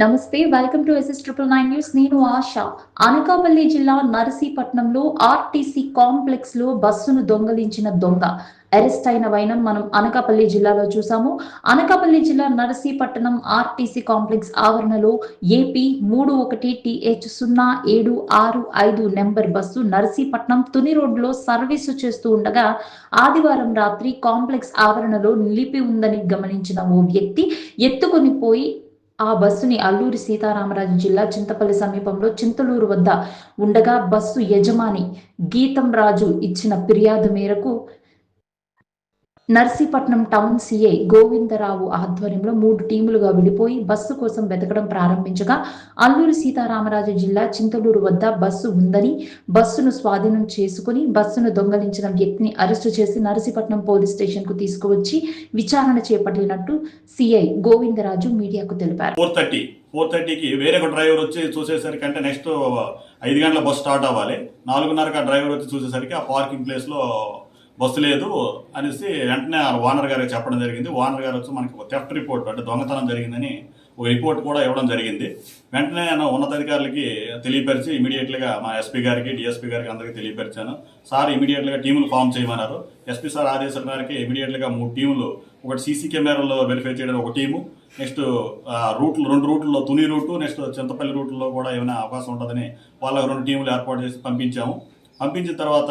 నమస్తే welcome to SS triple nine news నేను ఆశ. అనకాపల్లి జిల్లా నరసీపట్నంలో ఆర్టీసీ కాంప్లెక్స్లో బస్సును దొంగలించిన దొంగ. అరెస్ట్ అయిన వైనం మనం అనకాపల్లి జిల్లాలో చూసాము. అనకాపల్లి జిల్లా నరసీపట్నం ఆర్టీసీ కాంప్లెక్స్ ఆవరణలో ఏపీ మూడు ఒకటి టిహెచ్ సున్నా ఏడు ఆరు ఐదు నెంబర్ బస్సు నరసీపట్నం తుని రోడ్లో సర్వీసు చేస్తూ ఉండగా ఆదివారం రాత్రి కాంప్లెక్స్ ఆవరణలో నిలిపి ఉందని గమనించిన ఓ వ్యక్తి ఎత్తుకొని పోయి ఆ బస్సుని అల్లూరి సీతారామరాజు జిల్లా చింతపల్లి సమీపంలో చింతలూరు వద్ద ఉండగా బస్సు యజమాని గీతం రాజు ఇచ్చిన ఫిర్యాదు మేరకు నర్సీపట్నం టౌన్ సీఏ గోవిందరావు ఆధ్వర్యంలో మూడు టీములుగా విడిపోయి బస్సు కోసం వెతకడం ప్రారంభించగా అల్లూరి సీతారామరాజు జిల్లా చింతలూరు వద్ద బస్సు ఉందని బస్సును స్వాధీనం చేసుకుని బస్సును దొంగలించిన వ్యక్తిని అరెస్టు చేసి నరసీపట్నం పోలీస్ స్టేషన్కు తీసుకువచ్చి విచారణ చేపట్టినట్టు సిఐ గోవిందరాజు మీడియాకు తెలిపారు. ఫోర్ థర్టీ ఫోర్ థర్టీకి వేరే ఒక డ్రైవర్ వచ్చి చూసేసరికి అంటే నెక్స్ట్ ఐదు గంటల బస్ స్టార్ట్ అవ్వాలి. నాలుగున్నరకు ఆ డ్రైవర్ వచ్చి చూసేసరికి ఆ పార్కింగ్ ప్లేస్లో బస్సు లేదు అనేసి వెంటనే ఆ ఓనర్ గారికి చెప్పడం జరిగింది. ఓనర్ గారు వచ్చి మనకి థెఫ్ట్ రిపోర్ట్ అంటే దొంగతనం జరిగిందని ఒక రిపోర్ట్ కూడా ఇవ్వడం జరిగింది. వెంటనే నేను ఉన్నతాధికారులకి తెలియపరిచి ఇమీడియట్గా మా ఎస్పీ గారికి డిఎస్పీ గారికి అందరికీ తెలియపరిచాను. సార్ ఇమీడియట్గా టీములు ఫామ్ చేయమన్నారు. ఎస్పీ సార్ ఆదేశాల మేరకు ఇమీడియట్గా మూడు టీములు ఒకటి సీసీ కెమెరాలో వెరిఫై చేయడం ఒక టీము నెక్స్ట్ రూట్లు రెండు రూట్లలో తుని రూటు నెక్స్ట్ చింతపల్లి రూట్లో కూడా ఏమైనా అవకాశం ఉంటుందని వాళ్ళ రెండు టీములు ఏర్పాటు చేసి పంపించాము. పంపించిన తర్వాత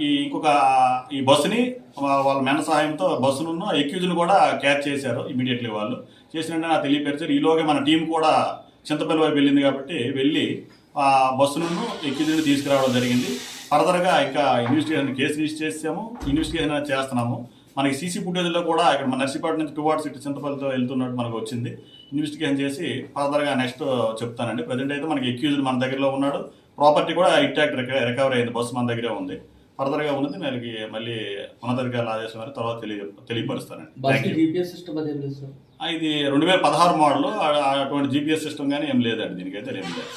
ఈ ఇంకొక ఈ బస్సుని వాళ్ళ మెన సహాయంతో బస్సును ఎక్యూజ్ని కూడా క్యాచ్ చేశారు ఇమీడియట్లీ వాళ్ళు. చేసిన నాకు తెలియపరిచారు. ఈలోగా మన టీం కూడా చింతపల్లి వైపు వెళ్ళింది కాబట్టి వెళ్ళి ఆ బస్సును ఎక్యూజ్ని తీసుకురావడం జరిగింది. ఫర్దర్గా ఇంకా ఇన్వెస్టిగేషన్ కేసు రిజిస్టర్ చేసాము. ఇన్వెస్టిగేషన్ చేస్తున్నాము. మనకి సీసీ ఫుటేజ్లో కూడా ఇక్కడ మన నర్సీపట్నం నుంచి టువార్డ్స్ ఇటు చింతపల్లితో వెళ్తున్నట్టు మనకు వచ్చింది. ఇన్వెస్టిగేషన్ చేసి ఫర్దర్గా నెక్స్ట్ చెప్తానండి. ప్రజెంట్ అయితే మనకి ఎక్యూజ్డ్ మన దగ్గరలో ఉన్నాడు. ప్రాపర్టీ కూడా ఇంటాక్ట్ రికవర్ అయింది బస్సు మన దగ్గరే ఉంది. ఫర్దర్గా ఉన్నది మనకి మళ్ళీ ఉన్నతాధికారుల ఆదేశం మేరకు తర్వాత తెలియ తెలియపరుస్తానండి. ఇది రెండు వేల పదహారు మోడల్. అటువంటి జీపీఎస్ సిస్టమ్ కానీ ఏం లేదండి. దీనికైతే ఏం లేదు.